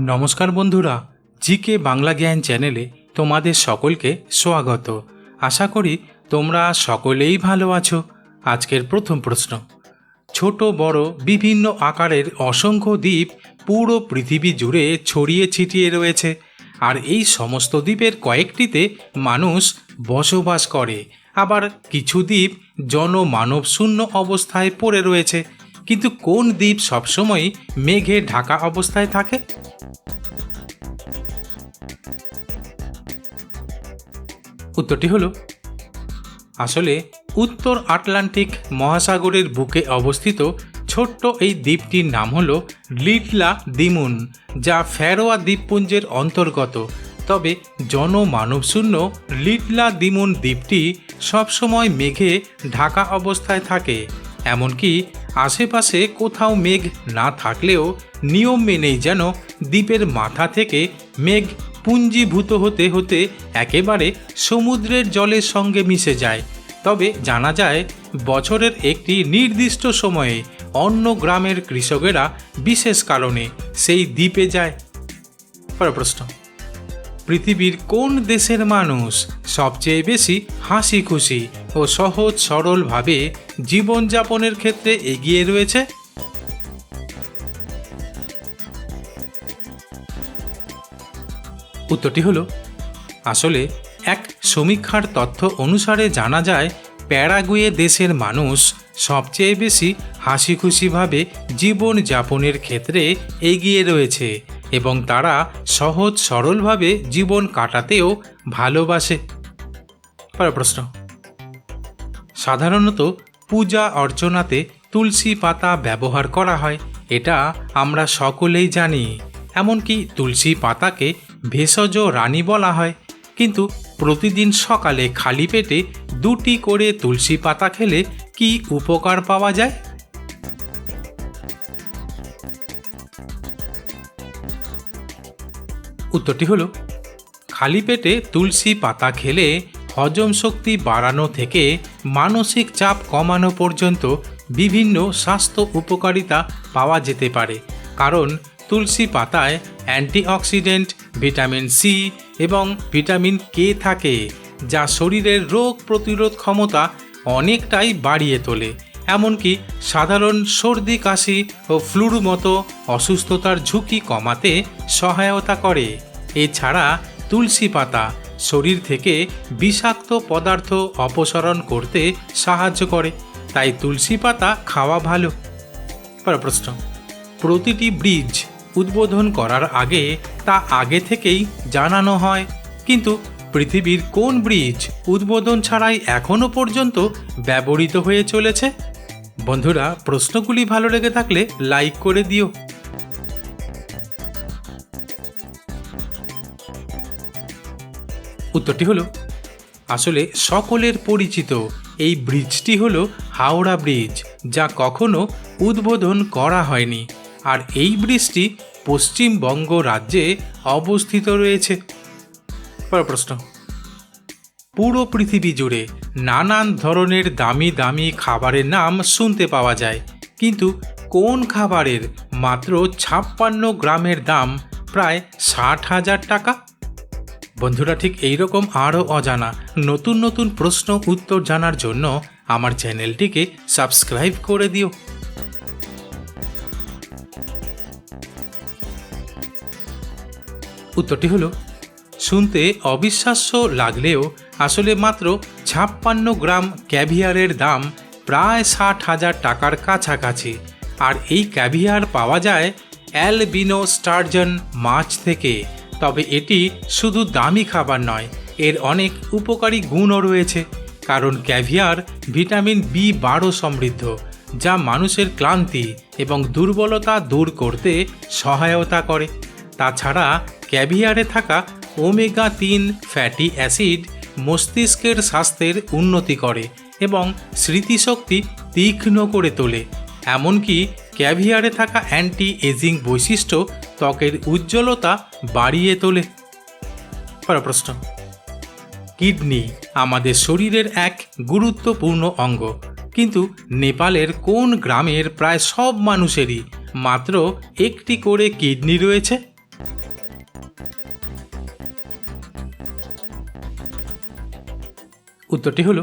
নমস্কার বন্ধুরা, জিকে বাংলা জ্ঞান চ্যানেলে তোমাদের সকলকে স্বাগত। আশা করি তোমরা সকলেই ভালো আছো। আজকের প্রথম প্রশ্ন। ছোট বড় বিভিন্ন আকারের অসংখ্য দ্বীপ পুরো পৃথিবী জুড়ে ছড়িয়ে ছিটিয়ে রয়েছে। আর এই সমস্ত দ্বীপের কয়েকটিতে মানুষ বসবাস করে। আবার কিছু দ্বীপ জনমানব শূন্য অবস্থায় পড়ে রয়েছে। কিন্তু কোন দ্বীপ সবসময় মেঘে ঢাকা অবস্থায় থাকে? উত্তরটি হলো, আসলে উত্তর আটলান্টিক মহাসাগরের বুকে অবস্থিত ছোট্ট এই দ্বীপটির নাম হল লিটলা দিমুন যা ফেরোয়া দ্বীপপুঞ্জের অন্তর্গত। তবে জনমানবশূন্য লিটলা দিমুন দ্বীপটি সবসময় মেঘে ঢাকা অবস্থায় থাকে, এমনকি আশেপাশে কোথাও মেঘ না থাকলেও নিয়ম মেনেই যেন দ্বীপের মাথা থেকে মেঘ পুঞ্জীভূত হতে হতে একেবারে সমুদ্রের জলের সঙ্গে মিশে যায়। তবে জানা যায়, বছরের একটি নির্দিষ্ট সময়ে অন্য গ্রামের কৃষকেরা বিশেষ কারণে সেই দ্বীপে যায়। পরের প্রশ্ন পৃথিবীর কোন দেশের মানুষ সবচেয়ে বেশি হাসি খুশি ও সহজ সরলভাবে জীবনযাপনের ক্ষেত্রে এগিয়ে রয়েছে? উত্তরটি হলো, আসলে এক সমীক্ষার তথ্য অনুসারে জানা যায়, প্যারাগুয়ে দেশের মানুষ সবচেয়ে বেশি হাসি খুশিভাবে জীবনযাপনের ক্ষেত্রে এগিয়ে রয়েছে এবং তারা সহজ সরলভাবে জীবন কাটাতেও ভালোবাসে। পরের প্রশ্ন। সাধারণত পূজা অর্চনাতে তুলসী পাতা ব্যবহার করা হয়, এটা আমরা সকলেই জানি। এমনকি তুলসী পাতাকে ভেষজ রানী বলা হয়। কিন্তু প্রতিদিন সকালে খালি পেটে দুটি করে তুলসী পাতা খেলে কি উপকার পাওয়া যায়? উত্তরটি হলো, খালি পেটে তুলসী পাতা খেলে হজম শক্তি বাড়ানো থেকে মানসিক চাপ কমানো পর্যন্ত বিভিন্ন স্বাস্থ্য উপকারিতা পাওয়া যেতে পারে। কারণ তুলসী পাতায় অ্যান্টিঅক্সিডেন্ট, ভিটামিন সি এবং ভিটামিন কে থাকে, যা শরীরের রোগ প্রতিরোধ ক্ষমতা অনেকটাই বাড়িয়ে তোলে। এমনকি সাধারণ সর্দি, কাশি ও ফ্লুর মতো অসুস্থতার ঝুঁকি কমাতে সহায়তা করে। এছাড়া তুলসী পাতা শরীর থেকে বিষাক্ত পদার্থ অপসারণ করতে সাহায্য করে, তাই তুলসী পাতা খাওয়া ভালো। প্রশ্ন, প্রতিটি ব্রিজ উদ্বোধন করার আগে তা আগে থেকেই জানানো হয়। কিন্তু পৃথিবীর কোন ব্রিজ উদ্বোধন ছাড়াই এখনও পর্যন্ত ব্যবহৃত হয়ে চলেছে? বন্ধুরা, প্রশ্নগুলি ভালো লেগে থাকলে লাইক করে দিও। উত্তরটি হলো, আসলে সকলের পরিচিত এই ব্রিজটি হলো হাওড়া ব্রিজ, যা কখনো উদ্বোধন করা হয়নি। আর এই ব্রিজটি পশ্চিমবঙ্গ রাজ্যে অবস্থিত রয়েছে। প্রশ্ন। পুরো পৃথিবী জুড়ে নানান ধরনের দামি দামি খাবারের নাম শুনতে পাওয়া যায়, কিন্তু কোন খাবারের মাত্র ছাপ্পান্ন গ্রামের দাম প্রায় ষাট হাজার টাকা? বন্ধুরা, ঠিক এইরকম আরও অজানা নতুন নতুন প্রশ্ন উত্তর জানার জন্য আমার চ্যানেলটিকে সাবস্ক্রাইব করে দিও। উত্তরটি হলো, শুনতে অবিশ্বাস্য লাগলেও আসলে মাত্র ছাপ্পান্ন গ্রাম ক্যাভিয়ারের দাম প্রায় ষাট হাজার টাকার কাছাকাছি। আর এই ক্যাভিয়ার পাওয়া যায় অ্যালবিনো স্টারজন মাছ থেকে। তবে এটি শুধু দামি খাবার নয়, এর অনেক উপকারী গুণও রয়েছে। কারণ ক্যাভিয়ার ভিটামিন বি বারো সমৃদ্ধ, যা মানুষের ক্লান্তি এবং দুর্বলতা দূর করতে সহায়তা করে। তাছাড়া ক্যাভিয়ারে থাকা ওমেগা তিন ফ্যাটি অ্যাসিড মস্তিষ্কের স্বাস্থ্যের উন্নতি করে এবং স্মৃতিশক্তি তীক্ষ্ণ করে তোলে। এমনকি ক্যাভিয়ারে থাকা অ্যান্টি এজিং বৈশিষ্ট্য ত্বকের উজ্জ্বলতা বাড়িয়ে তোলে। প্রশ্ন। কিডনি আমাদের শরীরের এক গুরুত্বপূর্ণ অঙ্গ। কিন্তু নেপালের কোন গ্রামের প্রায় সব মানুষেরই মাত্র একটি করে কিডনি রয়েছে? উত্তরটি হলো,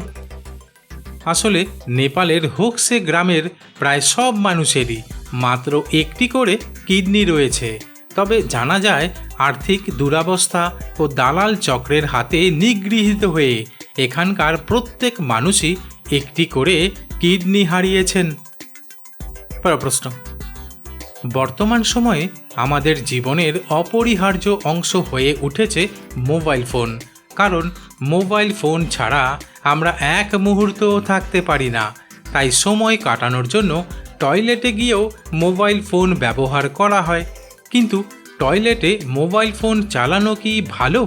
আসলে নেপালের হোকসে গ্রামের প্রায় সব মানুষেরই মাত্র একটি করে কিডনি রয়েছে। তবে জানা যায়, আর্থিক দুরাবস্থা ও দালাল চক্রের হাতে নিগৃহীত হয়ে এখানকার প্রত্যেক মানুষই একটি করে কিডনি হারিয়েছেন। প্রশ্ন। বর্তমান সময়ে আমাদের জীবনের অপরিহার্য অংশ হয়ে উঠেছে মোবাইল ফোন। কারণ মোবাইল ফোন ছাড়া আমরা এক মুহূর্তও থাকতে পারি না। তাই সময় কাটানোর জন্য টয়লেটে গিয়েও মোবাইল ফোন ব্যবহার করা হয়। কিন্তু টয়লেটে মোবাইল ফোন চালানো কি ভালো?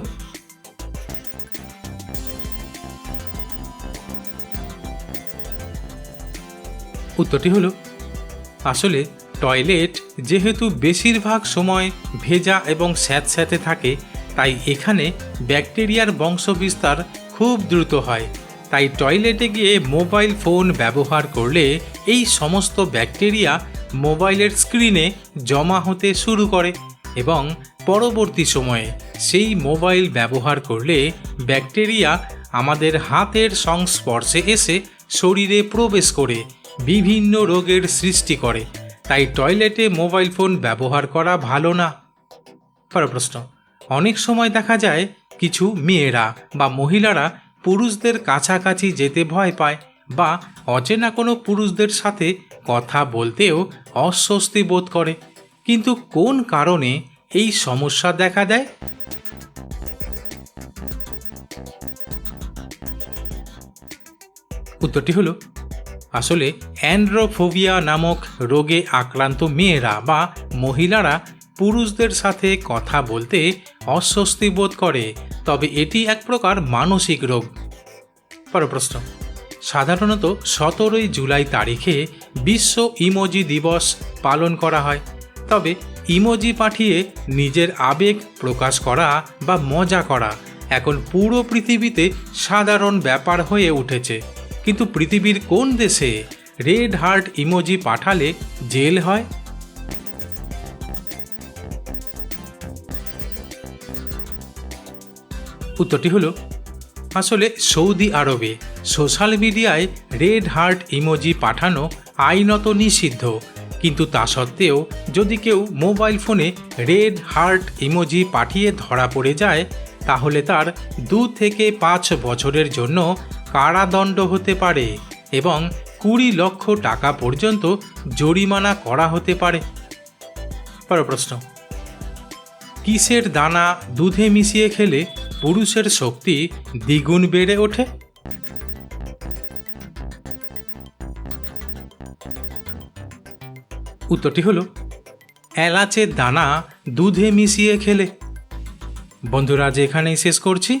উত্তরটি হলো, আসলে টয়লেট যেহেতু বেশিরভাগ সময় ভেজা এবং স্যাঁতস্যাঁতে থাকে, তাই এখানে ব্যাকটেরিয়ার বংশবিস্তার খুব দ্রুত হয়। তাই টয়লেটে গিয়ে মোবাইল ফোন ব্যবহার করলে এই সমস্ত ব্যাকটেরিয়া মোবাইলের স্ক্রিনে জমা হতে শুরু করে এবং পরবর্তী সময়ে সেই মোবাইল ব্যবহার করলে ব্যাকটেরিয়া আমাদের হাতের সংস্পর্শে এসে শরীরে প্রবেশ করে, বিভিন্ন রোগের সৃষ্টি করে। তাই টয়লেটে মোবাইল ফোন ব্যবহার করা ভালো না। প্রশ্ন। অনেক সময় দেখা যায় কিছু মেয়েরা বা মহিলারা পুরুষদের কাছাকাছি যেতে ভয় পায় বা অচেনা কোনো পুরুষদের সাথে কথা বলতেও অস্বস্তি বোধ করে। কিন্তু কোন কারণে এই সমস্যা দেখা দেয়? উত্তরটি হলো আসলে অ্যান্ড্রোফোবিয়া নামক রোগে আক্রান্ত মেয়েরা বা মহিলারা পুরুষদের সাথে কথা বলতে অস্বস্তি বোধ করে, তবে এটি এক প্রকার মানসিক রোগ। পর প্রশ্ন। সাধারণত সতেরোই জুলাই তারিখে বিশ্ব ইমোজি দিবস পালন করা হয়, তবে ইমোজি পাঠিয়ে নিজের আবেগ প্রকাশ করা বা মজা করা এখন পুরো পৃথিবীতে সাধারণ ব্যাপার হয়ে উঠেছে। কিন্তু পৃথিবীর কোন দেশে রেড হার্ট ইমোজি পাঠালে জেল হয়? উত্তরটি হলো, আসলে সৌদি আরবে সোশ্যাল মিডিয়ায় রেড হার্ট ইমোজি পাঠানো আইনত নিষিদ্ধ। কিন্তু তা সত্ত্বেও যদি কেউ মোবাইল ফোনে রেড হার্ট ইমোজি পাঠিয়ে ধরা পড়ে যায়, তাহলে তার দু থেকে পাঁচ বছরের জন্য কারাদণ্ড হতে পারে এবং কুড়ি লক্ষ টাকা পর্যন্ত জরিমানা করা হতে পারে। পরের প্রশ্ন। কিসের দানা দুধে মিশিয়ে খেলে পুরুষের শক্তি দ্বিগুণ বেড়ে ওঠে? উত্তরটি হলো, এলাচের দানা দুধে মিশিয়ে খেলে। বন্ধুরা, আজ এখানেই শেষ করছি।